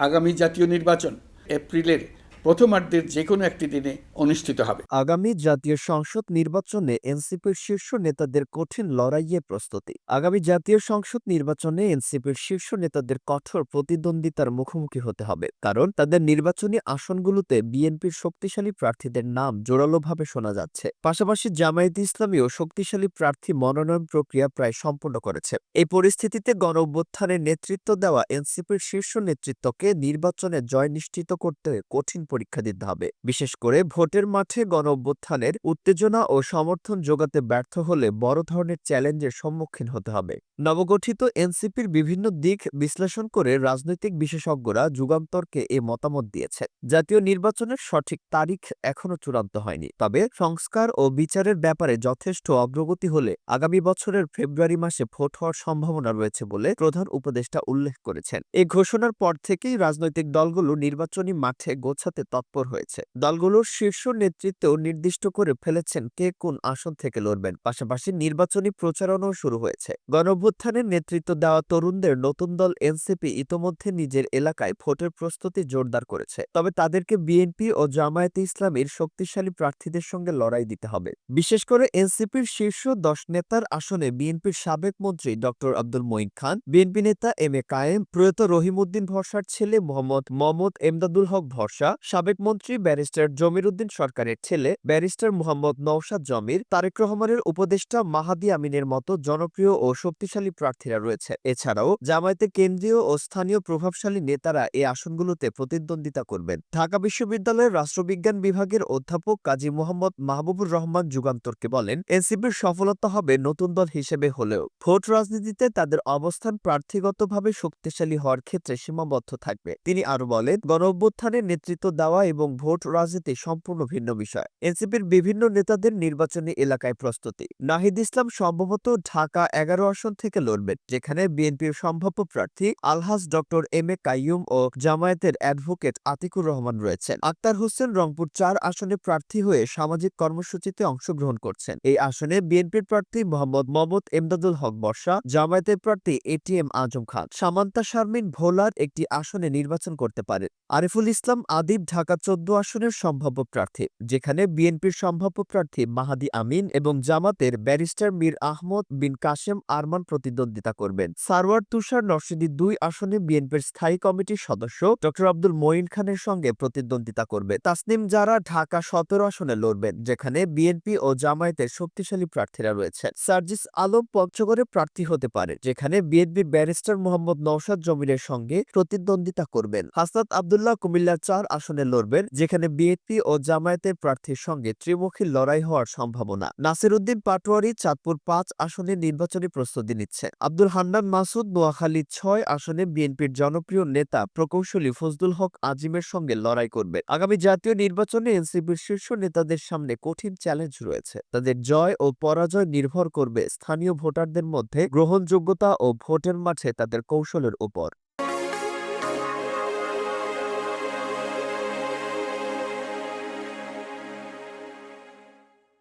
আগামী জাতীয় নির্বাচন এপ্রিলের প্রথমার্ধের যে কোনো একটি দিনে অনুষ্ঠিত হবে। আগামী জাতীয় সংসদ নির্বাচনে এনসিপির শীর্ষ নেতাদের কঠিন লড়াইয়ে প্রস্তুতি। আগামী জাতীয় সংসদ নির্বাচনে এনসিপির শীর্ষ নেতাদের কঠোর প্রতিদ্বন্দ্বিতার মুখোমুখি হতে হবে, কারণ তাদের নির্বাচনী আসনগুলোতে বিএনপির শক্তিশালী প্রার্থীদের নাম জোরালোভাবে শোনা যাচ্ছে। পাশাপাশি জামায়াত ইসলামীও শক্তিশালী প্রার্থী মনোনয়ন প্রক্রিয়া প্রায় সম্পন্ন করেছে। এই পরিস্থিতিতে গণ অভ্যুত্থানের নেতৃত্ব দেওয়া এনসিপির শীর্ষ নেতৃত্বকে নির্বাচনে জয় নিশ্চিত করতে কঠিন পরীক্ষা দিতে হবে। বিশেষ করে ভোটের মাঠে গণ অভ্যুত্থানের উত্তেজনা ও সমর্থন যোগাতে ব্যর্থ হলে বড় ধরনের চ্যালেঞ্জের সম্মুখীন হতে হবে। নবগঠিত এনসিপির বিভিন্ন দিক বিশ্লেষণ করে রাজনৈতিক বিশেষজ্ঞরা যুগান্তরকে এ মতামত দিয়েছে জাতীয় নির্বাচনের সঠিক তারিখ এখনও চূড়ান্ত হয়নি। তবে সংস্কার ও বিচারের ব্যাপারে যথেষ্ট অগ্রগতি হলে আগামী বছরের ফেব্রুয়ারি মাসে ভোট হওয়ার সম্ভাবনা রয়েছে বলে প্রধান উপদেষ্টা উল্লেখ করেছেন। এই ঘোষণার পর থেকেই রাজনৈতিক দলগুলো নির্বাচনী মাঠে গোছাতে তৎপর হয়েছে। দলগুলোর শীর্ষ নেতৃত্বেও নির্দিষ্ট করে ফেলেছেন কে কোন আসন থেকে লড়বেন। পাশাপাশি নির্বাচনী প্রচারণাও শুরু হয়েছে। গণঅভ্যুত্থানের নেতৃত্ব দেওয়া তরুণদের নতুন দল এনসিপি ইতোমধ্যে নিজের এলাকায় ভোটের প্রস্তুতি জোরদার করেছে। তবে তাদেরকে বিএনপি ও জামায়াতে ইসলামীর শক্তিশালী প্রার্থীদের সঙ্গে লড়াই দিতে হবে। বিশেষ করে এনসিপির শীর্ষ দশ নেতার আসনে বিএনপির সাবেক মন্ত্রী ড আব্দুল মঈন খান, বিএনপি নেতা এম এ কায়েম, প্রয়াত রহিমউদ্দিন ভরসার ছেলে মোহাম্মদ মোহাম্মদ এমদাদুল হক ভরসা সাবেক মন্ত্রী ব্যারিস্টার জমির উদ্দিন সরকারের ছেলে ব্যারিস্টার মোহাম্মদ নওশাদ জমির, তারেক রহমানের উপদেষ্টা মাহাদি আমিনের মতো জনপ্রিয় ও শক্তিশালী প্রার্থীরা রয়েছে। এছাড়াও জামায়াতে কেন্দ্রীয় ও স্থানীয় প্রভাবশালী নেতারা এই আসনগুলোতে প্রতিদ্বন্দ্বিতা করবেন। ঢাকা বিশ্ববিদ্যালয়ের রাষ্ট্রবিজ্ঞান বিভাগের অধ্যাপক কাজী মোহাম্মদ মাহবুবুর রহমান যুগান্তরকে বলেন, এনসিপির সফলতা হবে নতুন দল হিসেবে হলেও। ভোট রাজনীতিতে তাদের অবস্থান প্রার্থীগতভাবে শক্তিশালী হওয়ার ক্ষেত্রে সীমাবদ্ধ থাকবে। তিনি আরও বলেন গণ অভ্যুত্থানের নেতৃত্ব দেওয়া এবং ভোট রাজনীতি সম্পূর্ণ ভিন্ন বিষয়। এনসিপির বিভিন্ন নেতাদের নির্বাচনী এলাকায় প্রস্তুতি। নাহিদ ইসলাম সম্ভবত ঢাকা এগারো আসন থেকে লড়বেন, যেখানে বিএনপির সম্ভাব্য প্রার্থী আলহাজ ডক্টর এম এ কাইয়ুম ও জামায়াতের অ্যাডভোকেট আতিকুর রহমান রয়েছেন। আক্তার হোসেন রংপুর চার আসনে প্রার্থী হয়ে সামাজিক কর্মসূচিতে অংশগ্রহণ করছেন। এই আসনে বিএনপির প্রার্থী মোহাম্মদ মোহাম্মদ এমদাদুল হক বর্ষা, জামায়াতের প্রার্থী এটিএম আজম খান। সামান্তা শারমিন ভোলার একটি আসনে নির্বাচন করতে পারেন। আরিফুল ইসলাম আদিব ঢাকা চোদ্দ আসনের সম্ভাব্য প্রার্থী, যেখানে বিএনপির সম্ভাব্য প্রার্থী মাহাদি আমিন এবং জামাতের ব্যারিস্টার মীর আহমদ বিন কাশেম আরমান প্রতিদ্বন্দ্বিতা করবেন। সারওয়ার তুষার নরসিংদী দুই আসনে বিএনপির স্থায়ী কমিটির সদস্য ড. আব্দুল মঈন খানের সঙ্গে প্রতিদ্বন্দ্বিতা করবে। তাসনিম যারা ঢাকা সতেরো আসনে লড়বেন, যেখানে বিএনপি ও জামায়াতের শক্তিশালী প্রার্থীরা রয়েছে সার্জিস আলম পঞ্চগড়ে প্রার্থী হতে পারে যেখানে বিএনপির ব্যারিস্টার মোহাম্মদ নওশাদ জমিরের সঙ্গে প্রতিদ্বন্দ্বিতা করবেন। হাসনাত আবদুল্লাহ কুমিল্লার চার আসনে লড়বেন, যেখানে বিএনপি ও জামায়াতের প্রার্থীর সঙ্গে ত্রিমুখী লড়াই হওয়ার সম্ভাবনা। নাসির উদ্দিন পাটোয়ারি চাঁদপুর পাঁচ আসনে নির্বাচনী প্রস্তুতি নিচ্ছে আব্দুল হান্নান মাসুদ নোয়াখালী ছয় আসনে বিএনপির জনপ্রিয় নেতা প্রকৌশলী ফজলুল হক আজিমের সঙ্গে লড়াই করবে আগামী জাতীয় নির্বাচনে এনসিপির শীর্ষ নেতাদের সামনে কঠিন চ্যালেঞ্জ রয়েছে। তাদের জয় ও পরাজয় নির্ভর করবে স্থানীয় ভোটারদের মধ্যে গ্রহণযোগ্যতা ও ভোটের মাঠে তাদের কৌশলের উপর।